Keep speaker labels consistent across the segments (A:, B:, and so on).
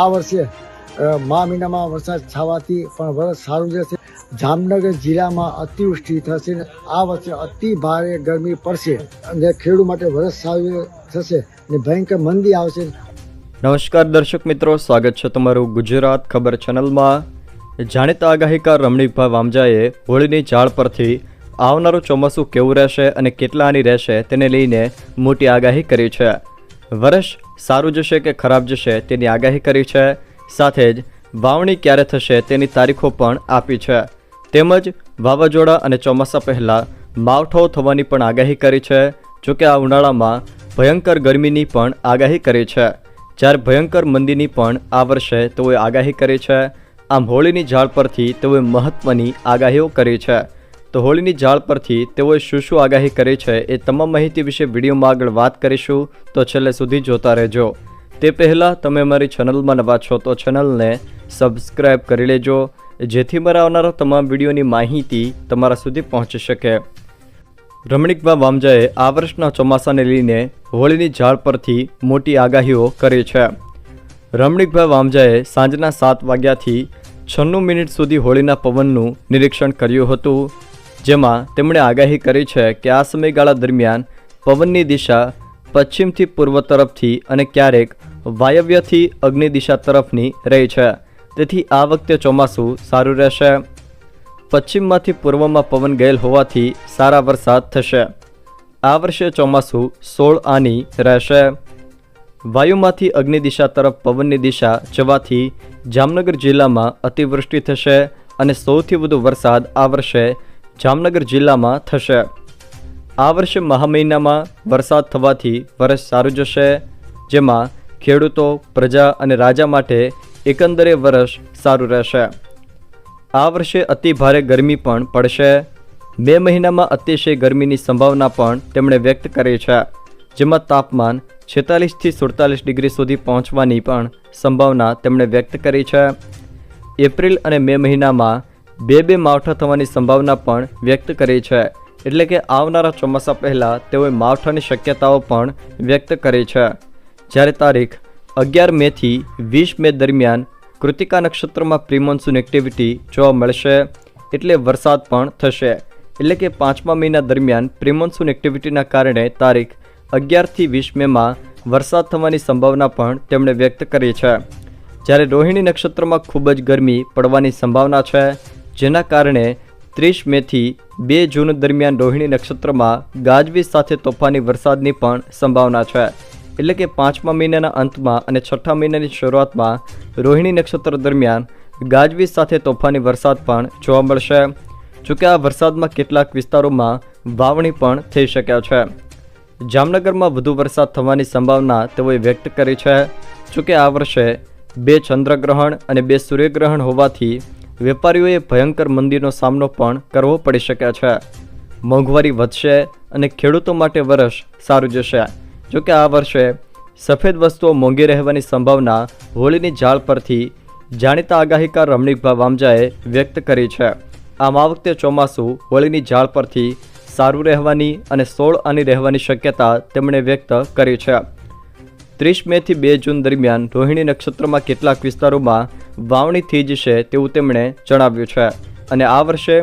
A: આ વર્ષે મા મહિનામાં વરસાદ થવાથી પણ વરસ સારું જશે. જામનગર જિલ્લામાં અતિવૃષ્ટિ થશે આ વર્ષે અતિ ભારે ગરમી પડશે અને ખેડૂત માટે વરસ સારું થશે ને ભયંકર મંદી આવશે.
B: નમસ્કાર દર્શક મિત્રો, સ્વાગત છે તમારું ગુજરાત ખબર ચેનલમાં. જાણીતા આગાહીકાર રમણીકભાઈ વામજાએ હોળીની ઝાડ પરથી આવનારું ચોમાસું કેવું રહેશે અને કેટલાની રહેશે તેને લઈને મોટી આગાહી કરી છે. વર્ષ સારું જશે કે ખરાબ જશે તેની આગાહી કરી છે. સાથે જ વાવણી ક્યારે થશે તેની તારીખો પણ આપી છે. તેમજ વાવાઝોડા અને ચોમાસા પહેલાં માવઠો થવાની પણ આગાહી કરી છે જોકે આ ઉનાળામાં ભયંકર ગરમીની પણ આગાહી કરી છે. જ્યારે ભયંકર મંદીની પણ આ વર્ષે તેઓએ આગાહી કરી છે. આમ હોળીની ઝાડ પરથી તેઓએ મહત્ત્વની આગાહીઓ કરી છે. તો હોળીની જાળ પરથી તેઓએ શું શું આગાહી કરી છે એ તમામ માહિતી વિશે વિડીયોમાં આગળ વાત કરીશું. તો છેલ્લે સુધી જોતા રહેજો. તે પહેલાં તમે મારી ચેનલમાં નવા છો તો ચેનલને સબસ્ક્રાઈબ કરી લેજો, જેથી મારા આવનારા તમામ વિડીયોની માહિતી તમારા સુધી પહોંચી શકે. રમણીકભાઈ વામજાએ આ વર્ષના ચોમાસાને લઈને હોળીની ઝાડ પરથી મોટી આગાહીઓ કરી છે. રમણીકભાઈ વામજાએ સાંજના સાત વાગ્યાથી છન્નું મિનિટ સુધી હોળીના પવનનું નિરીક્ષણ કર્યું હતું. જેમાં તેમણે આગાહી કરી છે કે આ સમયગાળા દરમિયાન પવનની દિશા પશ્ચિમથી પૂર્વ તરફથી અને ક્યારેક વાયવ્યથી અગ્નિ દિશા તરફની રહી છે. તેથી આ વખતે ચોમાસું સારું રહેશે. પશ્ચિમમાંથી પૂર્વમાં પવન ગયેલ હોવાથી સારા વરસાદ થશે. આ વર્ષે ચોમાસું સોળ આની રહેશે. વાયુમાંથી અગ્નિ દિશા તરફ પવનની દિશા જવાથી જામનગર જિલ્લામાં અતિવૃષ્ટિ થશે અને સૌથી વધુ વરસાદ આ વર્ષે જામનગર જિલ્લામાં થશે. આ વર્ષે મહા મહિનામાં વરસાદ થવાથી વર્ષ સારું જશે, જેમાં ખેડૂતો, પ્રજા અને રાજા માટે એકંદરે વર્ષ સારું રહેશે. આ વર્ષે અતિ ભારે ગરમી પણ પડશે. બે મહિનામાં અતિશય ગરમીની સંભાવના પણ તેમણે વ્યક્ત કરી છે, જેમાં તાપમાન છેતાલીસથી સુડતાલીસ ડિગ્રી સુધી પહોંચવાની પણ સંભાવના તેમણે વ્યક્ત કરી છે. એપ્રિલ અને મે મહિનામાં બે બે માવઠા થવાની સંભાવના પણ વ્યક્ત કરી છે. એટલે કે આવનારા ચોમાસા પહેલાં તેઓએ માવઠાની શક્યતાઓ પણ વ્યક્ત કરી છે. જ્યારે તારીખ અગિયાર મેથી વીસ મે દરમિયાન કૃતિકા નક્ષત્રમાં પ્રિમોન્સૂન એક્ટિવિટી જોવા મળશે, એટલે વરસાદ પણ થશે. એટલે કે પાંચમા મહિના દરમિયાન પ્રિમોન્સૂન એક્ટિવિટીના કારણે તારીખ અગિયારથી વીસ મેમાં વરસાદ થવાની સંભાવના પણ તેમણે વ્યક્ત કરી છે. જ્યારે રોહિણી નક્ષત્રમાં ખૂબ જ ગરમી પડવાની સંભાવના છે જેના કારણે ત્રીસ મેથી બે જૂન દરમિયાન રોહિણી નક્ષત્રમાં ગાજવીજ સાથે તોફાની વરસાદની પણ સંભાવના છે. એટલે કે પાંચમા મહિનાના અંતમાં અને છઠ્ઠા મહિનાની શરૂઆતમાં રોહિણી નક્ષત્ર દરમિયાન ગાજવીજ સાથે તોફાની વરસાદ પણ જોવા મળશે. જોકે આ વરસાદમાં કેટલાક વિસ્તારોમાં વાવણી પણ થઈ શક્યા છે. જામનગરમાં વધુ વરસાદ થવાની સંભાવના તેઓએ વ્યક્ત કરી છે. જોકે આ વર્ષે બે ચંદ્રગ્રહણ અને બે સૂર્યગ્રહણ હોવાથી વેપારીઓએ ભયંકર મંદીનો સામનો પણ કરવો પડી શકે છે. મોંઘવારી વધશે અને ખેડૂતો માટે વર્ષ સારું જશે. જોકે આ વર્ષે સફેદ વસ્તુઓ મોંઘી રહેવાની સંભાવના હોળીની ઝાળ પરથી જાણીતા આગાહીકાર રમણીકભાઈ વામજાએ વ્યક્ત કરી છે. આમ આ વખતે ચોમાસું હોળીની ઝાળ પરથી સારું રહેવાની અને સોળ આની રહેવાની શક્યતા તેમણે વ્યક્ત કરી છે. ત્રીસ મેથી બે જૂન દરમિયાન રોહિણી નક્ષત્રમાં કેટલાક વિસ્તારોમાં વાવણી થઈ જશે તેવું તેમણે જણાવ્યું છે. અને આ વર્ષે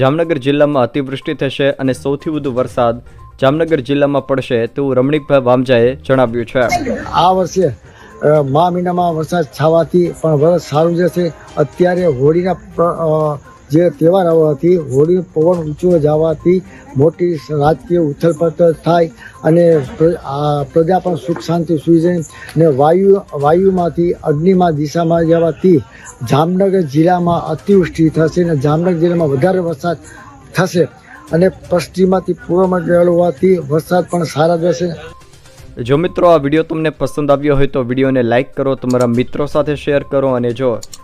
B: જામનગર જિલ્લામાં અતિવૃષ્ટિ થશે અને સૌથી વધુ વરસાદ જામનગર જિલ્લામાં પડશે તેવું રમણીકભાઈ વામજાએ જણાવ્યું છે.
A: આ વર્ષે મા મહિનામાં વરસાદ થવાથી પણ વરસ સારું જશે. અત્યારે હોળીના જે તહેવાર આવવાથી હોળી, પવન ઊંચો જવાથી મોટી રાજકીય ઉથલપાથલ થાય અને પ્ર- પ્રજા પણ સુખ શાંતિ સુઈ જાય ને વાયુ, વાયુમાંથી અગ્નિમાં દિશામાં જવાથી જામનગર જિલ્લામાં અતિવૃષ્ટિ થશે અને જામનગર જિલ્લામાં વધારે વરસાદ થશે અને પશ્ચિમમાંથી પૂર્વમાં ગયેલો હોવાથી વરસાદ પણ સારા જશે
B: જો મિત્રો આ વીડિયો તમને પસંદ આવ્યો હોય તો વિડીયોને લાઇક કરો, તમારા મિત્રો સાથે શેર કરો અને જો